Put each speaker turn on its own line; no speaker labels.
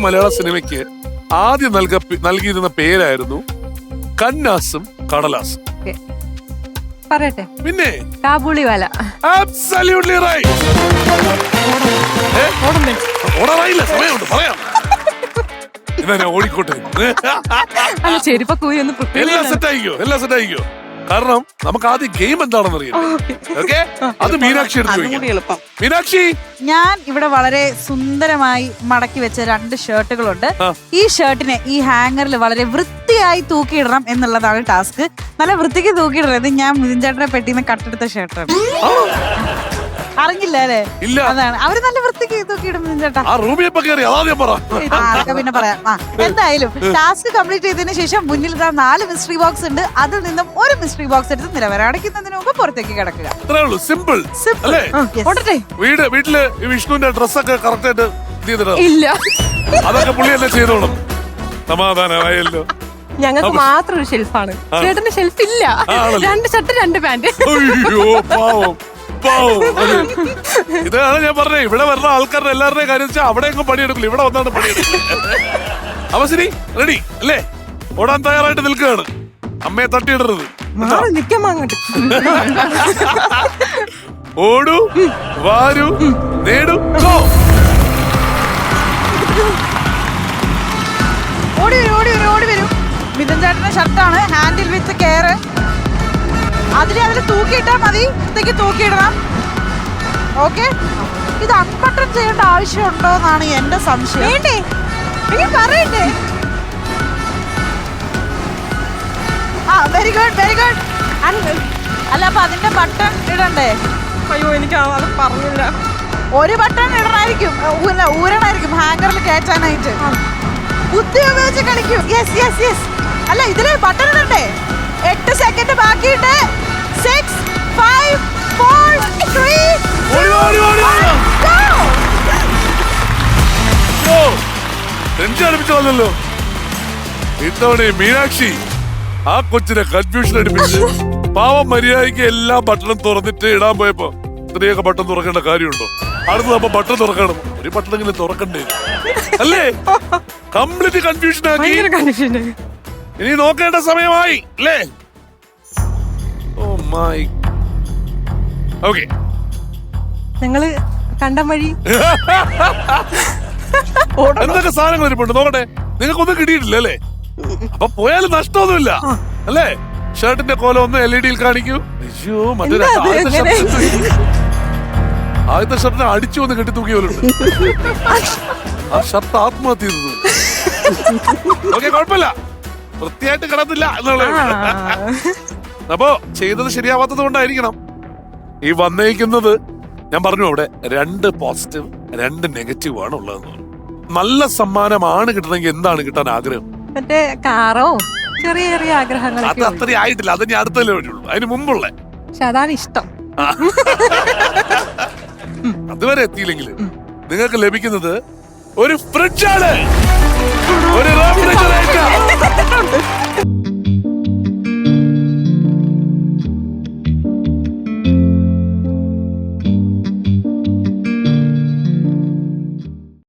മലയാള സിനിമയ്ക്ക് ആദ്യം നൽക നൽകിയിരുന്ന പേരായിരുന്നു കന്നാസും കടലാസും.
പറയട്ടെ.
പിന്നെ?
Kabuliwala
right right. ഏ? ഓടാറായില്ല സമയമുണ്ട് പറയാം. എന്നാ ഞാൻ ഓടിക്കോട്ടെ?
അല്ല ഒന്ന്
എല്ലാം. സെറ്റ് ആയിക്കോ എല്ലാം സെറ്റ് ആയിക്കോ? കാരണം നമുക്ക് ആദ്യം ഗെയിം എന്താണെന്ന് അറിയാം. ഓക്കെ അത് മീനാക്ഷി എടുത്ത് ചോദിക്കാം.
എളുപ്പം.
മീനാക്ഷി?
ഞാൻ ഇവിടെ വളരെ സുന്ദരമായി മടക്കി വെച്ച രണ്ട് ഷർട്ടുകളുണ്ട്
ആ.
ഈ ഷർട്ടിനെ ഈ ഹാങ്ങറിൽ വളരെ വൃത്തിയായി തൂക്കിയിടണം എന്നുള്ളതാണ് ടാസ്ക് നല്ല വൃത്തിക്ക് തൂക്കിയിടണം ഇത് ഞാൻ മിഥുൻചേട്ടനെ പെട്ടിന്ന് കട്ടെടുത്ത ഷർട്ടാണ് അറിഞ്ഞില്ല അല്ലേ
ഇല്ല.
അതാണ്. അവർ നല്ല വൃത്തിക്ക്
ആ റൂമിൽ ഇപ്പൊ കയറി ആദ്യം പറ.
ആ, അതൊക്കെ പിന്നെ പറയാം. ആ എന്തായാലും ടാസ്ക് കംപ്ലീറ്റ് ചെയ്തതിനു ശേഷം മുന്നിൽ ഇതാ നാല് മിസ്റ്ററി ബോക്സ് ഉണ്ട്. അതിൽ നിന്നും ഒരു മിസ്റ്ററി ബോക്സ് എടുത്ത് നിലവരം അടയ്ക്കുന്നതിന് മുമ്പ് പുറത്തേക്ക് കിടക്കുക.
അത്രേ ഉള്ളൂ. Simple
Simple.
അല്ലേ?
Yes.
വീട് വീട്ടിൽ ഈ വിഷ്ണുവിന്റെ ഡ്രസ്സൊക്കെ കറക്റ്റ് ആയിട്ട്
ഇല്ല.
അതൊക്കെ ചെയ്തോളും. സമാധാനമായല്ലോ
ഞങ്ങൾക്ക് മാത്രം ഒരു ഷെൽഫാണ് ചേട്ടന്റെ ഷെൽഫ് ഇല്ല.
ആണല്ലോ.
രണ്ട് ഷർട്ട് രണ്ട് പാന്റ്
അയ്യോ പാവം. ഇതാണ് ഞാൻ പറഞ്ഞത്. ഇവിടെ വരുന്ന ആൾക്കാരുടെ എല്ലാവരുടെയും കാര്യം വെച്ചാൽ അവിടെ എങ്ങും പണിയെടുക്കില്ല. ഇവിടെ വന്നാണ് പണിയെടുക്കില്ല. അപ്പൊ ശരി റെഡി അല്ലേ? ഓടാൻ തയ്യാറായിട്ട് നിൽക്കുകയാണ്. അമ്മയെ തട്ടിയിടരുത്.
മാറി നിക്കാൻ അങ്ങോട്ട്.
ഓടൂ വാരൂ നേടൂ go.
ഓടി വരും ഓടി വരും ഓടി വരും. മിഥുൻ ചേട്ടന്റെ ഷർട്ടാണ് ഹാൻഡിൽ വിത്ത് കെയർ അതിനെ അതിൽ തൂക്കിയിട്ടാൽ മതി. ഇത്തേക്ക് തൂക്കിയിടണം. ഓക്കെ ഇത് അൺബട്ടൺ ചെയ്യേണ്ട ആവശ്യമുണ്ടോ എന്നാണ് എന്റെ സംശയം. വേണ്ടേ? പറയണ്ടേ? ആ വെരി ഗുഡ് വെരി ഗുഡ് അല്ല അപ്പൊ അതിന്റെ ബട്ടൺ ഇടണ്ടേ?
അയ്യോ എനിക്ക് അത് പറഞ്ഞില്ല.
ഒരു ബട്ടൺ ഇടണായിരിക്കും. ഊര ഊരണായിരിക്കും. ഹാങ്കറിൽ കയറ്റാനായിട്ട്. ബുദ്ധി ഉപയോഗിച്ച് കളിക്കും. യെസ് യെസ് യെസ് അല്ല ഇതിൽ ബട്ടൺ ഇടണ്ടേ? എട്ട് സെക്കൻഡ് ബാക്കിയിട്ട് സിക്സ് ഫൈവ് ഫോർ ത്രീ
അടുപ്പിച്ചല്ലോ ഇത്തവണ മീനാക്ഷി ആ കൊച്ചിനെ കൺഫ്യൂഷൻ അടിപ്പിച്ച് പാവം മര്യാദയ്ക്ക് എല്ലാ ബട്ടണും തുറന്നിട്ട് ഇടാൻ പോയപ്പോ ഇത്രയൊക്കെ ബട്ടൺ തുറക്കേണ്ട കാര്യമുണ്ടോ? അടുത്തത് അപ്പൊ ബട്ടൺ തുറക്കണം. ഒരു ബട്ടണെങ്കിലും തുറക്കണ്ടേ? അല്ലേ? കംപ്ലീറ്റ് കൺഫ്യൂഷൻ ആക്കി. ഇനി നോക്കേണ്ട സമയമായി അല്ലേ? Oh my. ഓക്കെ.
ഞങ്ങൾ കണ്ടം വഴി?
എന്തൊക്കെ സാധനങ്ങൾ ഇരിപ്പുണ്ട്? നോക്കട്ടെ. നിങ്ങൾക്കൊന്നും കിട്ടിയിട്ടില്ല അല്ലേ? അപ്പൊ പോയാലും നഷ്ടമൊന്നുമില്ല അല്ലേ? ഷർട്ടിന്റെ കോലം ഒന്ന് എൽ ഇ ഡിയിൽ കാണിക്കൂ. അയ്യോ മറ്റേ? ആദ്യത്തെ ഷർട്ടിനെ അടിച്ചു ഒന്ന് കെട്ടി തൂക്കിയവരുണ്ട് ആ ഷർട്ട് ആത്മഹത്യ ചെയ്തത്. ഓക്കെ കുഴപ്പമില്ല. വൃത്തിയായിട്ട് കിടന്നില്ല എന്നുള്ളത്. അപ്പോ ചെയ്തത് ശരിയാവാത്തത് കൊണ്ടായിരിക്കണം. ഈ വന്നേക്കുന്നത് ഞാൻ പറഞ്ഞു അവിടെ രണ്ട് പോസിറ്റീവ് രണ്ട് നെഗറ്റീവ് ആണ് ഉള്ളതെന്ന് പറഞ്ഞു. നല്ല സമ്മാനമാണ് കിട്ടണമെങ്കിൽ എന്താണ് കിട്ടാൻ ആഗ്രഹം?
മറ്റേ കാറോ? ചെറിയ ചെറിയ
അത്
അത്ര
അത്രയും ആയിട്ടില്ല. അത് ഞാൻ അടുത്തല്ലേ വരുള്ളൂ. അതിന് മുമ്പുള്ള.
പക്ഷെ അതാണ് ഇഷ്ടം.
അതുവരെ എത്തിയില്ലെങ്കിൽ നിങ്ങൾക്ക് ലഭിക്കുന്നത് ഒരു ഫ്രിഡ്ജാണ് ഒരു